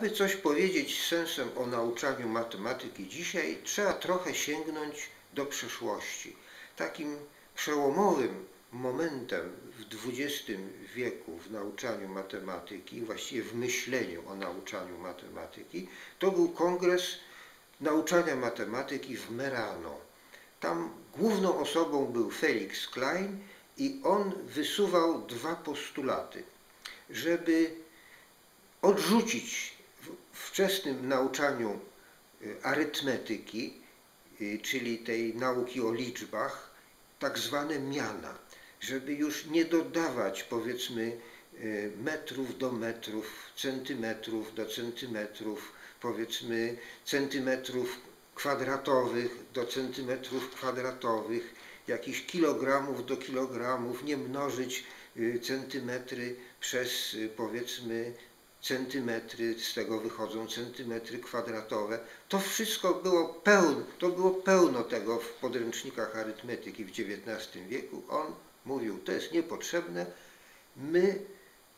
Aby coś powiedzieć sensem o nauczaniu matematyki dzisiaj, trzeba trochę sięgnąć do przeszłości. Takim przełomowym momentem w XX wieku w nauczaniu matematyki, właściwie w myśleniu o nauczaniu matematyki, to był kongres nauczania matematyki w Merano. Tam główną osobą był Felix Klein i on wysuwał dwa postulaty, żeby odrzucić wczesnym nauczaniu y, arytmetyki, y, czyli tej nauki o liczbach, tak zwane miana, żeby już nie dodawać powiedzmy y, metrów do metrów, centymetrów do centymetrów, powiedzmy centymetrów kwadratowych do centymetrów kwadratowych, jakichś kilogramów do kilogramów, nie mnożyć centymetry przez powiedzmy centymetry, z tego wychodzą centymetry kwadratowe. To wszystko było pełno, to było pełno tego w podręcznikach arytmetyki w XIX wieku. On mówił, to jest niepotrzebne, my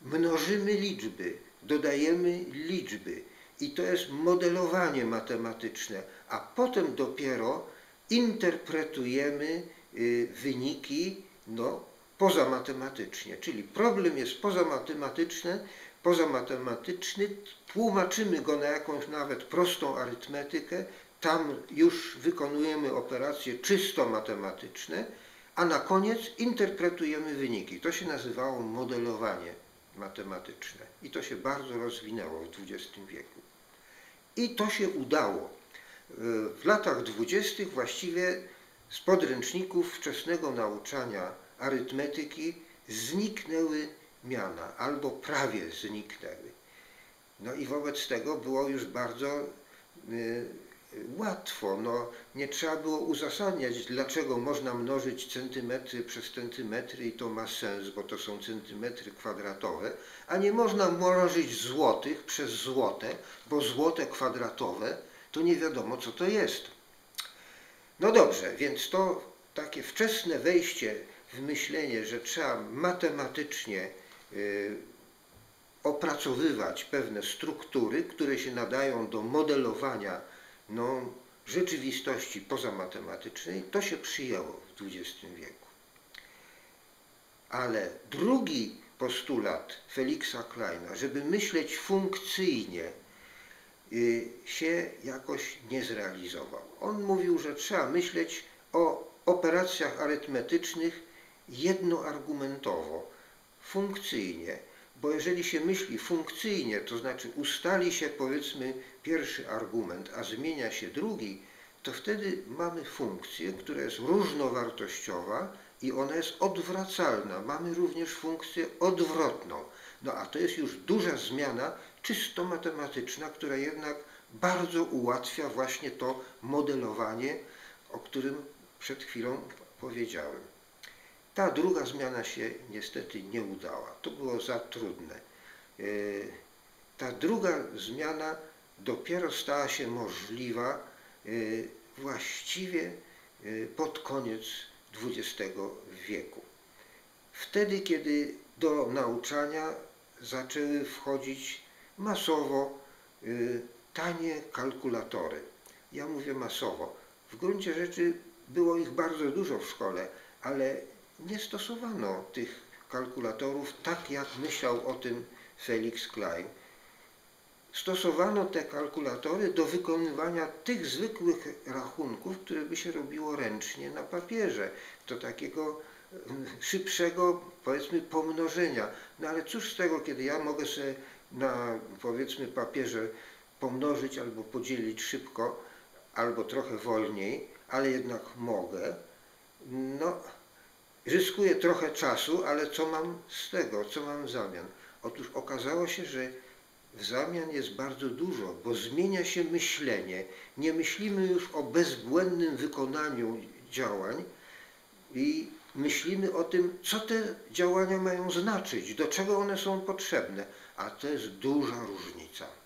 mnożymy liczby, dodajemy liczby i to jest modelowanie matematyczne, a potem dopiero interpretujemy y, wyniki no, pozamatematycznie, czyli problem jest pozamatematyczny, pozamatematyczny, tłumaczymy go na jakąś nawet prostą arytmetykę, tam już wykonujemy operacje czysto matematyczne, a na koniec interpretujemy wyniki. To się nazywało modelowanie matematyczne i to się bardzo rozwinęło w XX wieku. I to się udało. W latach dwudziestych właściwie z podręczników wczesnego nauczania arytmetyki zniknęły miana, albo prawie zniknęły. No i wobec tego było już bardzo y, łatwo, no, nie trzeba było uzasadniać, dlaczego można mnożyć centymetry przez centymetry i to ma sens, bo to są centymetry kwadratowe, a nie można mnożyć złotych przez złote, bo złote kwadratowe to nie wiadomo co to jest. No dobrze, więc to takie wczesne wejście w myślenie, że trzeba matematycznie opracowywać pewne struktury, które się nadają do modelowania no, rzeczywistości pozamatematycznej, to się przyjęło w XX wieku. Ale drugi postulat Felixa Kleina, żeby myśleć funkcyjnie, y, się jakoś nie zrealizował. On mówił, że trzeba myśleć o operacjach arytmetycznych jednoargumentowo, funkcyjnie, bo jeżeli się myśli funkcyjnie, to znaczy ustali się powiedzmy pierwszy argument, a zmienia się drugi, to wtedy mamy funkcję, która jest różnowartościowa i ona jest odwracalna. Mamy również funkcję odwrotną. No a to jest już duża zmiana czysto matematyczna, która jednak bardzo ułatwia właśnie to modelowanie, o którym przed chwilą powiedziałem. Ta druga zmiana się niestety nie udała. To było za trudne. E, ta druga zmiana dopiero stała się możliwa e, właściwie e, pod koniec XX wieku. Wtedy, kiedy do nauczania zaczęły wchodzić masowo tanie kalkulatory. Ja mówię masowo. W gruncie rzeczy było ich bardzo dużo w szkole, ale nie stosowano tych kalkulatorów tak, jak myślał o tym Felix Klein. Stosowano te kalkulatory do wykonywania tych zwykłych rachunków, które by się robiło ręcznie na papierze, do takiego mm, szybszego, powiedzmy, pomnożenia. No ale cóż z tego, kiedy ja mogę sobie na, powiedzmy, papierze pomnożyć albo podzielić szybko, albo trochę wolniej, ale jednak mogę, no Zyskuję trochę czasu, ale co mam z tego, co mam w zamian? Otóż okazało się, że w zamian jest bardzo dużo, bo zmienia się myślenie. Nie myślimy już o bezbłędnym wykonaniu działań i myślimy o tym, co te działania mają znaczyć, do czego one są potrzebne, a to jest duża różnica.